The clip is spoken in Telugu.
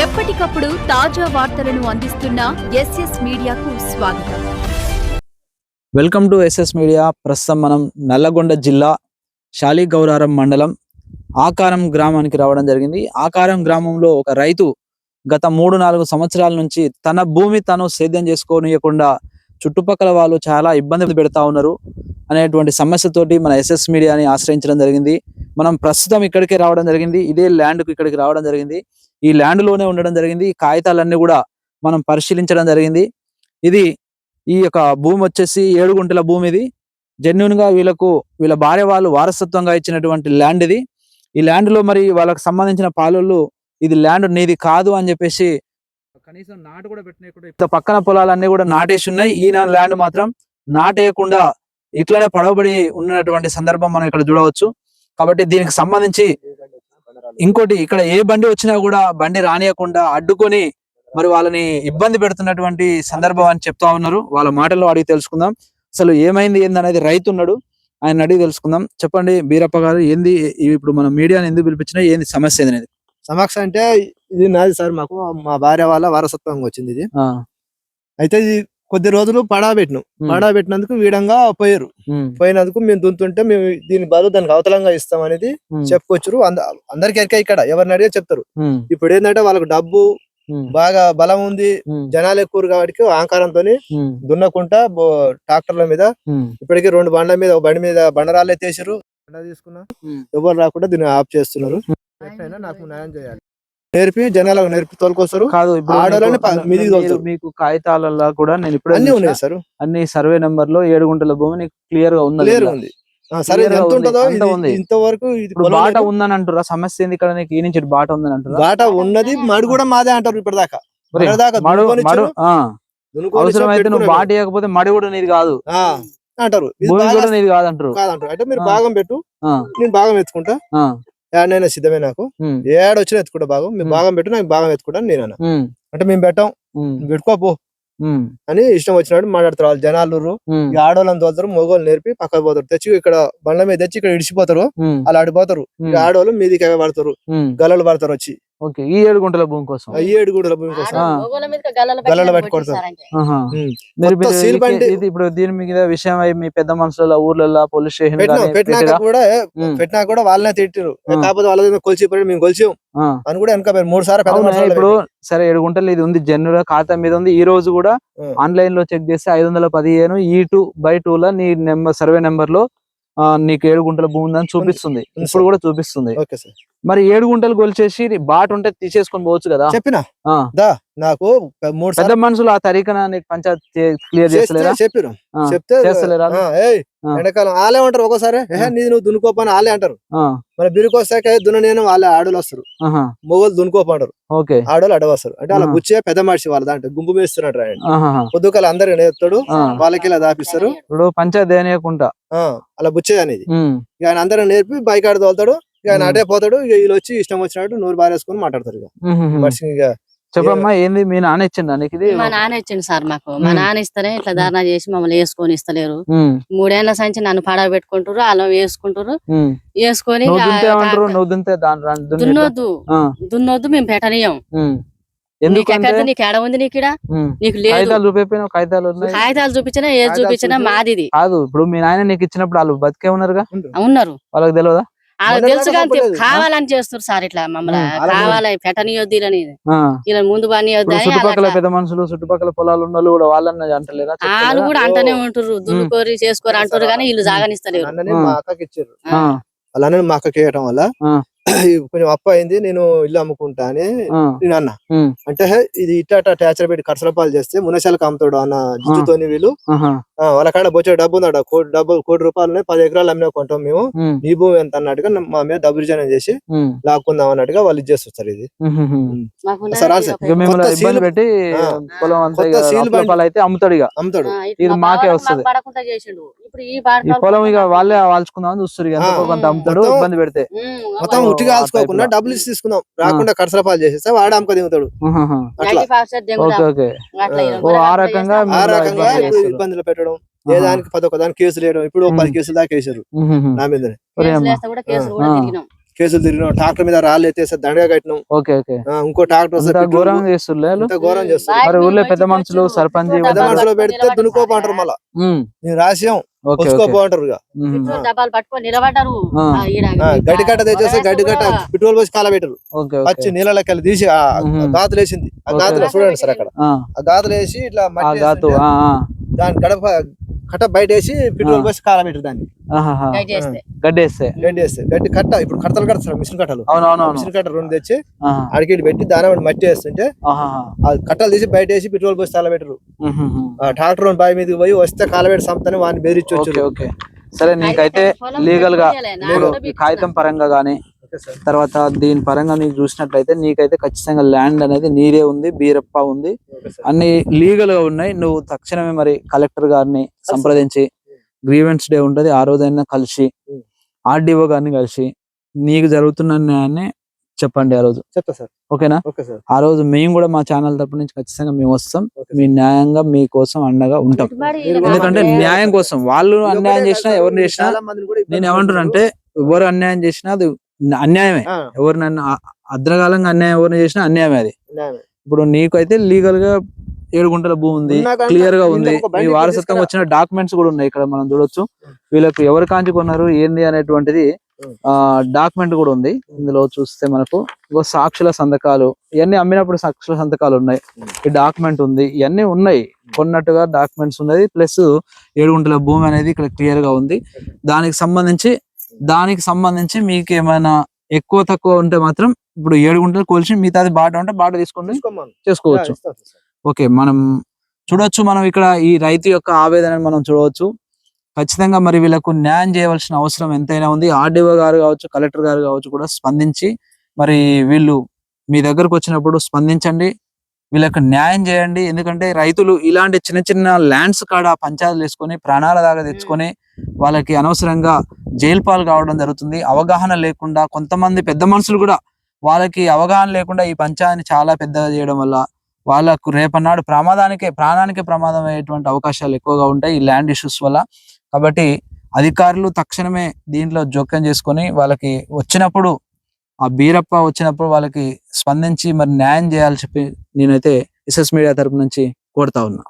ఎప్పటికప్పుడు తాజా వార్తలను అందిస్తున్న ఎస్ఎస్ మీడియాకు స్వాగతం. Welcome to SS media. ప్రస్తుతం మనం నల్లగొండ జిల్లా శాలిగౌరారం మండలం ఆకారం గ్రామానికి రావడం జరిగింది. ఆకారం గ్రామంలో ఒక రైతు గత మూడు నాలుగు సంవత్సరాల నుంచి తన భూమి తను సేద్యం చేసుకోనియకుండా చుట్టుపక్కల వాళ్ళు చాలా ఇబ్బంది పెడతా ఉన్నారు అనేటువంటి సమస్యతోటి మన ఎస్ఎస్ మీడియాని ఆశ్రయించడం జరిగింది. మనం ప్రస్తుతం ఇక్కడికే రావడం జరిగింది. ఇదే ల్యాండ్కు ఇక్కడికి రావడం జరిగింది. ఈ ల్యాండ్లోనే ఉండడం జరిగింది. ఈ కాగితాలన్నీ కూడా మనం పరిశీలించడం జరిగింది. ఇది ఈ యొక్క భూమి వచ్చేసి ఏడు గుంటల భూమి ఇది. జెన్యున్గా వీళ్ళకు వీళ్ళ భార్య వాళ్ళు వారసత్వంగా ఇచ్చినటువంటి ల్యాండ్ ఇది. ఈ ల్యాండ్లో మరి వాళ్ళకి సంబంధించిన పాలోళ్ళు ఇది ల్యాండ్ నీది కాదు అని చెప్పేసి కనీసం నాటు కూడా పెట్టిన పక్కన పొలాలన్నీ కూడా నాటేసి ఉన్నాయి. ఈ ల్యాండ్ మాత్రం నాటేయకుండా ఇట్లనే పడవబడి ఉన్నటువంటి సందర్భం మనం ఇక్కడ చూడవచ్చు. కాబట్టి దీనికి సంబంధించి ఇంకోటి ఇక్కడ ఏ బండి వచ్చినా కూడా బండి రానియకుండా అడ్డుకొని మరి వాళ్ళని ఇబ్బంది పెడుతున్నటువంటి సందర్భం అని చెప్తా ఉన్నారు. వాళ్ళ మాటల్లో అడిగి తెలుసుకుందాం. అసలు ఏమైంది ఏంది అనేది రైతు ఉన్నాడు. ఆయన అడిగి తెలుసుకుందాం. చెప్పండి బీరప్ప గారు ఏంది ఇప్పుడు మనం మీడియాని ఎందుకు పిలిపించినా ఏంది సమస్య ఏది అనేది? సమక్ష అంటే ఇది నాది సార్ మాకు మా భార్య వాళ్ళ వారసత్వంగా వచ్చింది ఇది. ఆ, అయితే ఇది కొద్ది రోజులు పడా పెట్టినాం ఉమ్, పడా పెట్టినందుకు వీడంగా పోయారు. పోయినందుకు మేము దున్తుంటే మేము దీని బదులు దానికి అవతలంగా ఇస్తాం అనేది చెప్పుకొచ్చారు. అంద- అందరికి ఎరకే ఇక్కడ. ఎవరిని అడిగే చెప్తారు. ఇప్పుడు ఏంటంటే వాళ్ళకి డబ్బు బాగా బలం ఉంది. జనాలు ఎక్కువ కాబట్టి ఉమ్, దున్నకుంటా ట్రాక్టర్ల మీద ఇప్పటికి రెండు బండ్ల మీద ఒక బండి మీద బండరాలు ఎత్తేసారు బండ తీసుకున్నా. ఎవరు రాకుండా దీన్ని ఆఫ్ చేస్తున్నారు. ఎట్లయినా నాకు న్యాయం చేయాలి. నేర్పి జనాలకు నేర్పి తోలుకొస్తారు. కాదు ఇప్పుడు మీకు- కాగితాలలో కూడా నేను ఇప్పుడే అన్ని. ఉన్నాయి సార్. అన్ని సర్వే నెంబర్లో ఏడు గుంటల భూమి నీకు క్లియర్గా ఉన్నది క్లియర్. ఉంది. సరే ఎంత ఉంది, ఉంటుందో ఉంది. ఇంతవరకు బాట. ఉందని అంటారా సమస్య ఏంది ఇక్కడ నీకు? ఈ నుంచి బాట ఉందని అంటారా బాట ఉన్నది మడి కూడా మాదే అంటారు ఇప్పటిదాకా. మరి ఇప్పటిదాకా మడు దున్నుకొని మడు ఇచ్చారు, ఆ, దున్నుకొని అవసరం ఇచ్చారు, అయితే నువ్వు బాట ఇవ్వకపోతే మడి కూడా నీది కాదు. అంటారు. కాదంటారు. అంటే మీరు. భాగం పెట్టు నేను భాగం ఎత్తుకుంటా. ఏడనైనా సిద్ధమే నాకు. ఏడ వచ్చినా ఎత్తుకుంటా భాగం. ఉమ్. భాగం పెట్టు నాకు భాగం ఎత్తుకుంటాను నేను అన్నా. అంటే మేము పెట్టాం. పెట్టుకోపో అని ఇష్టం వచ్చినట్టు మాట్లాడతారు. వాళ్ళు జనాలు ఆడోళ్ళని తోలుతారు మొగోళ్ళు నేర్పి పక్కకు పోతారు. తెచ్చి ఇక్కడ బండ్ల మీద తెచ్చి ఇక్కడ ఇడిచిపోతారు. అలా ఆడిపోతారు. ఆడోళ్ళు మీదికి పడతారు ఉమ్. గల్లలు పడతారు వచ్చి. ఓకే ఈ ఏడు గుంటల భూమి కోసం ఈ ఏడు గుడుల భూమి కోసం ఆ. గల్లలు పెట్టి కొడతారు. ఆహా. ఉమ్. మీరు కొత్త మీరు సీల్ ఇది- బండి- ఇది ఇప్పుడు దీని మీద విషయం అయి మీ పెద్ద మనుషుల ఊర్లలో పోలీస్ స్టేషన్ పెట్టినా పెట్టినాక కూడా. పెట్టినా కూడా వాళ్ళనే తిట్టారు. కాకపోతే వాళ్ళ కొలిచి పడి మేము కొలిచాం అని కూడా వెనక. మూడు సార్లు ఇప్పుడు సరే ఏడు గుంటలు ఇది ఉంది జన్యుల ఖాతా మీద ఉంది ఈ రోజు కూడా. ఆన్లైన్లో చెక్ చేస్తే ఐదు వందల పదిహేను ఈ టూ బై టూ లో నీ నెంబర్ సర్వే నెంబర్లో నీకు ఏడు గుంటల భూమి ఉందని చూపిస్తుంది. ఇప్పుడు. కూడా చూపిస్తుంది. మరి ఏడు గుంటలు కొలిచేసి బాట ఉంటే తీసేసుకొని పోవచ్చు కదా? చెప్పిన? నాకు మూడు పెద్ద మనుషులు ఆ తరీకన నీకు పంచాయత్ క్లియర్ చేస్తలేరా? చెప్పారు చెప్తే చేస్తలేరా. ఎండాకాలం వాళ్ళే అంటారు ఒకసారి ఏహే నీది నువ్వు దున్నుకోపని వాళ్ళే అంటారు. ఆ, మరి బిరుకు వస్తాక దున్న నేను వాళ్ళే ఆడోళ్ళు వస్తారు. మొగోళ్ళు దున్నుకోపంటారు ఆడోళ్ళు అడవస్తారు. అంటే వాళ్ళ ఆహా. బుచ్చే పెద్ద మనిషి వాళ్ళ దాంట్లో గుంపు మేస్తున్నట్టు ఆయన. పొద్దుకాల అందరు నేర్తాడు. వాళ్ళకి ఇలా దాపిస్తారు. ఇప్పుడు పంచాయత్ అలా బుచ్చే అనేది ఇక ఆయన అందరూ నేర్పి బైక్ ఆడ తోలుతాడు ఇక ఆయన. అటే పోతాడు ఇక వీళ్ళు వచ్చి ఇష్టం వచ్చినట్టు నోరు బారేసుకొని మాట్లాడతారు ఇక చెప్పమ్మా ఏంది? మీ నాన్న ఇచ్చిండా నీకు ఇది? మా నాన్న ఇచ్చిండు సార్ మాకు. మా. నాన్న ఇస్తేనే ఇట్లా ధారణ చేసి మమ్మల్ని వేసుకొని ఇస్తలేరు. మూడేళ్ళ సంచి నన్ను పడవ పెట్టుకుంటారు అలా వేసుకుంటారు. వేసుకొని? దున్నొద్దు. ఆ, దున్నొద్దు మేము పెట్టనీయం ఉమ్. నీకు ఎడ ఉంది నీకు నీకు లేదు. కాగితాలు కాగితాలు చూపించినా ఏది చూపించినా చూపి- మాది ఇది కాదు ఇప్పుడు మీ నాయన నీకు ఇచ్చినప్పుడు వాళ్ళు బతికే ఉన్నారుగా? ఉన్నారు. వాళ్ళకి తెలియదా వాళ్ళకి తెలుసు కానీ. కావాలని చేస్తారు సార్ ఇట్లా మమ్మల్ని. కావాలని పెట్టనీయొద్దు ఇలా ఇలా ముందు పనియొద్దు చుట్టుపక్కల అలా- పెద్ద మనుషులు చుట్టుపక్కల పొలాలు ఉన్న కూడా వాళ్ళని అంటలేరా? వాళ్ళు? కూడా అంటనే ఉంటారు దున్నుకోరి చేసుకోరు అంటారు కానీ వీళ్ళు జాగనిస్తలేరు. మా అక్కకి ఇచ్చారు ఆ, అలా అన్నని మా అక్కకి ఇవ్వటం వల్ల. కొంచెం అప్పు అయింది నేను ఇల్లు అమ్ముకుంటా అని నేను అన్న. అంటే ఇది ఇట్లా టాచర్ పెట్టి కడసలపాలు చేస్తే మునశాలకు అమ్ముతాడు అన్న జిత్తుతోని వీళ్ళు వాళ్ళ కాడ బొచ్చే డబ్బు ఉందట. కోటి డబ్బు కోటి రూపాయలు పది ఎకరాలు అమ్మినా కొంటాం మేము. నీ భూమి ఎంత అన్నట్టుగా మా మీద డబ్బు రిజైన్ చేసి లాక్కుందాం అన్నట్టుగా వాళ్ళు ఇచ్చేస్తారు ఇది. సార్, సీలు- పెట్టి. పొలం పాలు అమ్ముతాడు ఇక. అమ్ముతాడు. ఇది మాకే వస్తది. మాకు పడకుండా చేసిండు. ఇప్పుడు ఈ ఈ పొలం ఇక వాళ్ళే వాల్చుకుందామని చూస్తారు. కొంత అమ్ముతాడు ఇబ్బంది పెడితే. మొత్తం ఉట్టిగా ఆల్చుకోకుండా. డబ్బులు ఇచ్చి తీసుకుందాం. రాకుండా కడసలపాలు చేసేస్తే వాడు అమ్మక దిగుతాడు. అట్లా ఓకే ఓకే. అట్లా ఆ. ఓ, ఆ రకంగా ఆ రకంగా. ఇబ్బందులు పెట్టడం ఏ దానికి పది ఒక దానికి కేసులు వేయడం. ఇప్పుడు పది. కేసులు దాకా వేసారు. నా మీదనే. కూడా కేసులు. తిరిగినాం. ట్రాక్టర్ మీద రాళ్ళు ఎత్తేసి దండగా కట్టినాం. Okay okay. ఆ, ఇంకో ట్రాక్టర్ ఘోరం చేస్తారు మరి ఊళ్ళో పెద్ద మనుషులు, సర్పంచ్ పెద్ద మనుషులు పెడితే దున్నుకోపంటారు మళ్ళా. నేను రాసాం వచ్చుకోపోంటారు గడ్డి కట్ట తెచ్చేస్తే గడ్డి కట్ట పెట్రోల్ పోసి కాలబెట్టరు ఓకే పచ్చి ఓకే నీళ్ళకి తీసి ఆ. గాతులు వేసింది. ఆ. గాతులు చూడండి సార్ అక్కడ. ఆ, గాతులు వేసి ఇట్లా. దాని గడప కట్ట బయట వేసి పెట్రోల్. పోసి కాలబెట్టరు దాన్ని. ఆహాహా. గడ్డి చేస్తే గడ్డి వేస్తే గడ్డి వేస్తే. గడ్డి కట్ట ఇప్పుడు కట్టలు కడతారు మిషన్ కట్టలు. మిషన్ కట్ట రెండు తెచ్చి. అడికి పెట్టి దాని మట్టి వేస్తుంటే. ఆ కట్టలు తీసి బయట వేసి పెట్రోల్ పోసి ఉహుం. ఆ ట్రాక్టర్ బావి మీదకి పోయి వస్తే కాలబెట్టి సంపతని వాడిని బెదిరించి వచ్చారు. సరే నీకైతే లీగల్. గా కాగితం పరంగా గానీ తర్వాత దీని పరంగా నీకు చూసినట్లయితే నీకైతే ఖచ్చితంగా ల్యాండ్ అనేది నీదే ఉంది బీరప్ప ఉంది. అన్ని లీగల్గా ఉన్నాయి. నువ్వు తక్షణమే మరి కలెక్టర్ గారిని సంప్రదించి గ్రీవెన్స్ డే ఉంటది. ఆ రోజైనా కలిసి. ఆర్డీఓ గారిని కలిసి నీకు జరుగుతున్న న్యాయాన్ని చెప్పండి ఆ రోజు. చెప్తా సార్. ఓకేనా? Okay sir. ఆ రోజు మేము కూడా మా ఛానల్ తరపు నుంచి ఖచ్చితంగా మేము వస్తాం. మీ న్యాయంగా మీకోసం అండగా ఉంటాం. ఎందుకంటే న్యాయం కోసం. వాళ్ళు అన్యాయం చేసినా ఎవరిని చేసినా నేను ఏమంటున్నా అంటే ఎవరు అన్యాయం చేసినా అది అన్యాయమే. ఎవరు నన్ను అద్రకాలంగా అన్యాయం ఎవరిని చేసినా అన్యాయమే అది. ఇప్పుడు నీకైతే లీగల్గా ఏడు గుంటల భూమి ఉంది క్లియర్గా ఉంది. బండి వారసత్వం. వచ్చిన డాక్యుమెంట్స్ కూడా ఉన్నాయి ఇక్కడ మనం చూడొచ్చు. వీళ్ళకి ఎవరు కాంచి కొన్నారు ఏంది అనేటువంటిది. ఆ. డాక్యుమెంట్ కూడా ఉంది. ఇందులో చూస్తే మనకు సాక్షుల సంతకాలు ఇవన్నీ అమ్మినప్పుడు సాక్షుల సంతకాలు ఉన్నాయి. ఈ డాక్యుమెంట్ ఉంది. ఇవన్నీ ఉన్నాయి. కొన్నట్టుగా డాక్యుమెంట్స్ ఉన్నది. ప్లస్ ఏడు గుంటల భూమి అనేది ఇక్కడ క్లియర్గా ఉంది దానికి సంబంధించి దానికి సంబంధించి మీకు ఏమైనా ఎక్కువ తక్కువ ఉంటే మాత్రం ఇప్పుడు ఏడు గుంటలు కోల్చి మిగతాది బాట ఉంటే బాట తీసుకోమను. చేసుకోవచ్చు. ఓకే మనం చూడొచ్చు మనం ఇక్కడ ఈ రైతు యొక్క ఆవేదనను మనం చూడవచ్చు. ఖచ్చితంగా మరి వీళ్ళకు న్యాయం చేయవలసిన అవసరం ఎంతైనా ఉంది. ఆర్డీఓ గారు కావచ్చు కలెక్టర్ గారు కావచ్చు కూడా స్పందించి మరి వీళ్ళు మీ దగ్గరకు వచ్చినప్పుడు స్పందించండి. వీళ్ళకి న్యాయం చేయండి. ఎందుకంటే రైతులు ఇలాంటి చిన్న చిన్న ల్యాండ్స్ కాడ పంచాయతీలు వేసుకొని ప్రాణాల దాకా తెచ్చుకొని వాళ్ళకి అనవసరంగా జైలు పాలు కావడం జరుగుతుంది. అవగాహన లేకుండా కొంతమంది పెద్ద మనుషులు కూడా వాళ్ళకి అవగాహన లేకుండా ఈ పంచాయతీని చాలా పెద్దగా చేయడం వల్ల వాళ్ళకు రేపన్నాడు ప్రమాదానికే ప్రాణానికే ప్రమాదం అయ్యేటువంటి అవకాశాలు ఎక్కువగా ఉంటాయి ఈ ల్యాండ్ ఇష్యూస్ వల్ల. కాబట్టి అధికారులు తక్షణమే దీంట్లో జోక్యం చేసుకొని వాళ్ళకి వచ్చినప్పుడు ఆ బీరప్ప వచ్చినప్పుడు వాళ్ళకి స్పందించి మరి న్యాయం చేయాలని చెప్పి నేనైతే ఎస్ఎస్ మీడియా తరపు నుంచి కోరుతా ఉన్నా.